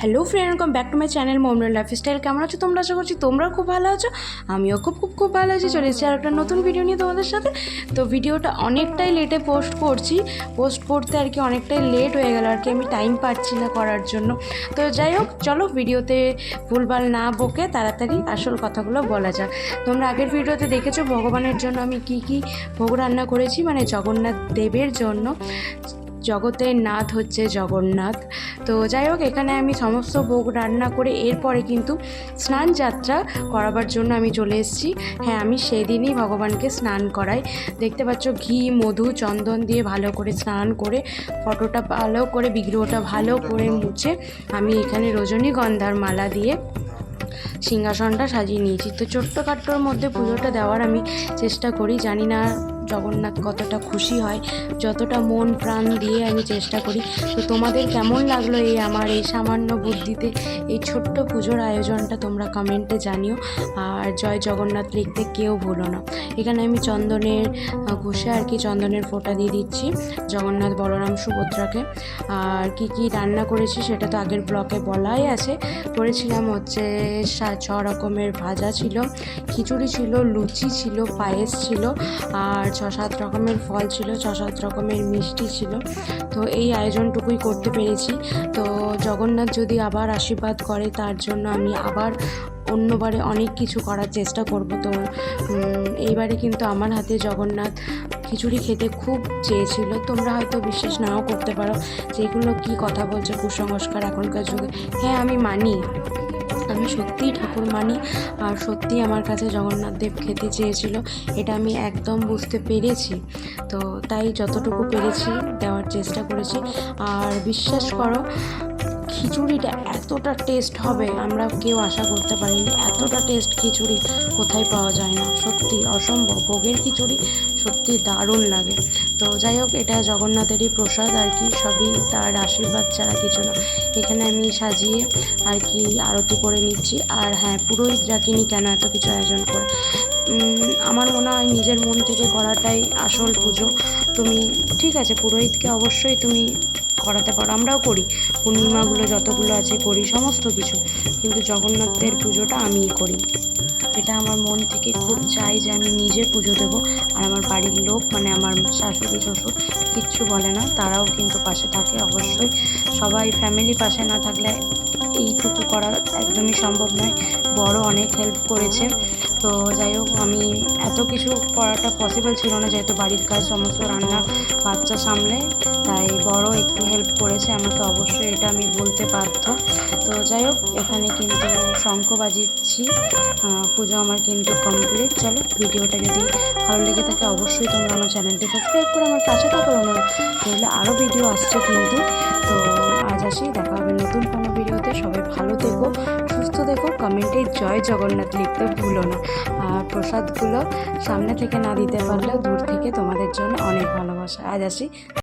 Hello friend welcome back to my channel Momran lifestyle কেমন আছো তোমরা? আশা করছি তোমরাও খুব ভালো আছো। আমিও খুব খুব খুব ভালো আছি। চলে এসেছি আর একটা নতুন ভিডিও নিয়ে তোমাদের সাথে। তো ভিডিওটা অনেকটাই লেটে পোস্ট করছি। পোস্ট করতে আর কি অনেকটাই লেট হয়ে গেল। আর কি আমি টাইম পাচ্ছি না করার জন্য। তো যাই হোক, চলো ভিডিওতে ভুলভাল না বকে তাড়াতাড়ি আসল কথাগুলো বলা যাক। তোমরা আগের ভিডিওতে দেখেছ, ভগবানের জন্য আমি কি কি ভোগ রান্না করেছি? মানে জগন্নাথ দেবের জন্য। জগতের নাথ হচ্ছে জগন্নাথ। তো যাই হোক, এখানে আমি সমস্ত ভোগ রান্না করে এরপরে কিন্তু স্নান যাত্রা করাবার জন্য আমি চলে এসেছি। হ্যাঁ আমি সেদিনই ভগবানকে স্নান করাই। দেখতে পাচ্ছ, ঘি, মধু, চন্দন দিয়ে ভালো করে স্নান করে, ফটোটা ভালো করে, বিগ্রহটা ভালো করে মুছে আমি এখানে রজনীগন্ধার মালা দিয়ে সিংহাসনটা সাজিয়ে নিয়েছি। তো ছোট্টখাট্টোর মধ্যে পুজোটা দেওয়ার আমি চেষ্টা করি, জানি না জগন্নাথ কতটা খুশি হয়, যতটা মন প্রাণ দিয়ে আমি চেষ্টা করি। তো তোমাদের কেমন লাগল এই আমার এই সামান্য বুদ্ধিতে এই ছোট্ট পুজোর আয়োজনটা তোমরা কমেন্টে জানিও। আর জয় জগন্নাথ লিখতে কেউ ভুলো না। এখানে আমি চন্দনের ঘষে আর কি চন্দনের ফোঁটা দিয়ে দিচ্ছি জগন্নাথ বলরাম সুভদ্রাকে। আর কি কি রান্না করেছি সেটা তো আগের ব্লকে বলাই আছে। করেছিলাম হচ্ছে ছ রকমের ভাজা ছিল, খিচুড়ি ছিল, লুচি ছিল, পায়েস ছিল। আর ছ সাত রকমের ফল ছিল ছ সাত রকমের মিষ্টি ছিল। তো এই আয়োজনটুকুই করতে পেরেছি। তো জগন্নাথ যদি আবার আশীর্বাদ করে, তার জন্য আমি আবার অন্যবারে অনেক কিছু করার চেষ্টা করব। তো এইবারে কিন্তু আমার হাতে জগন্নাথ খিচুড়ি খেতে খুব চেয়েছিল। তোমরা হয়তো বিশ্বাস নাও করতে পারো যেগুলো কি কথা বলছো কুসংস্কার এখনকার যুগে। হ্যাঁ আমি মানি। আমি সত্যিই ঠাকুর মানি আর সত্যিই আমার কাছে জগন্নাথ দেব খেতে চেয়েছিল, এটা আমি একদম বুঝতে পেরেছি। তো তাই যতটুকু পেরেছি, দেওয়ার চেষ্টা করেছি। আর বিশ্বাস করো খিচুড়িটা এতটা টেস্ট হবে, আমরা কেউ আশা করতে পারিনি, এতটা টেস্ট খিচুড়ি কোথায় পাওয়া যায় না। সত্যি অসম্ভব, ভোগের খিচুড়ি সত্যি দারুণ লাগে। তো যাই হোক, এটা জগন্নাথেরই প্রসাদ, আর কি সবই তার আশীর্বাদ ছাড়া কিছু না। এখানে আমি সাজিয়ে আর কি আরতি করে নিচ্ছি। আর হ্যাঁ পুরোহিত রাখিনি কেন এত কিছু আয়োজন করে? আমার মনে হয় নিজের মন থেকে করাটাই আসল পুজো। তুমি, ঠিক আছে, পুরোহিতকে অবশ্যই তুমি করাতে পারো, আমরাও করি। পূর্ণিমাগুলো যতগুলো আছে করি, সমস্ত কিছু। কিন্তু জগন্নাথের পুজোটা আমিই করি। এটা আমার মন থেকে খুব চাই যে আমি নিজে পুজো দেব। আর আমার বাড়ির লোক মানে আমার শাশুড়ি, শ্বশুর, কিচ্ছু বলে না। তারাও কিন্তু পাশে থাকে অবশ্যই। সবাই ফ্যামিলি পাশে না থাকলে এইটুকু করা একদমই সম্ভব নয়। বড় অনেক হেল্প করেছে। তো যাই হোক আমি এত কিছু করাটা পসিবল ছিল না যেহেতু বাড়ির কাজ সমস্ত রান্না বাচ্চা সামলে তাই বড় একটু হেল্প করেছে আমাকে অবশ্যই এটা আমি বলতে বাধ্য। তো যাই হোক এখানে কিন্তু শঙ্খ বাজিয়েছি আহ, পুজো আমার কিন্তু কমপ্লিট চলো ভিডিওটা যদি ভালো লেগে থাকে অবশ্যই তোমরা আমার চ্যানেলটি সাবস্ক্রাইব করে আমার পাশে থাকো। রইল আরও ভিডিও আসছে কিন্তু। তো আজ দেখা হবে নতুন কোনো ভিডিওতে। সবাই ভালো দেখো সুস্থ দেখো কমেন্টে জয় জগন্নাথ লিখতে ভুলো না। আর প্রসাদগুলো সামনে থেকে না দিতে পারলেও দূর থেকে তোমাদের জন্য অনেক ভালোবাসা। আজ আসি।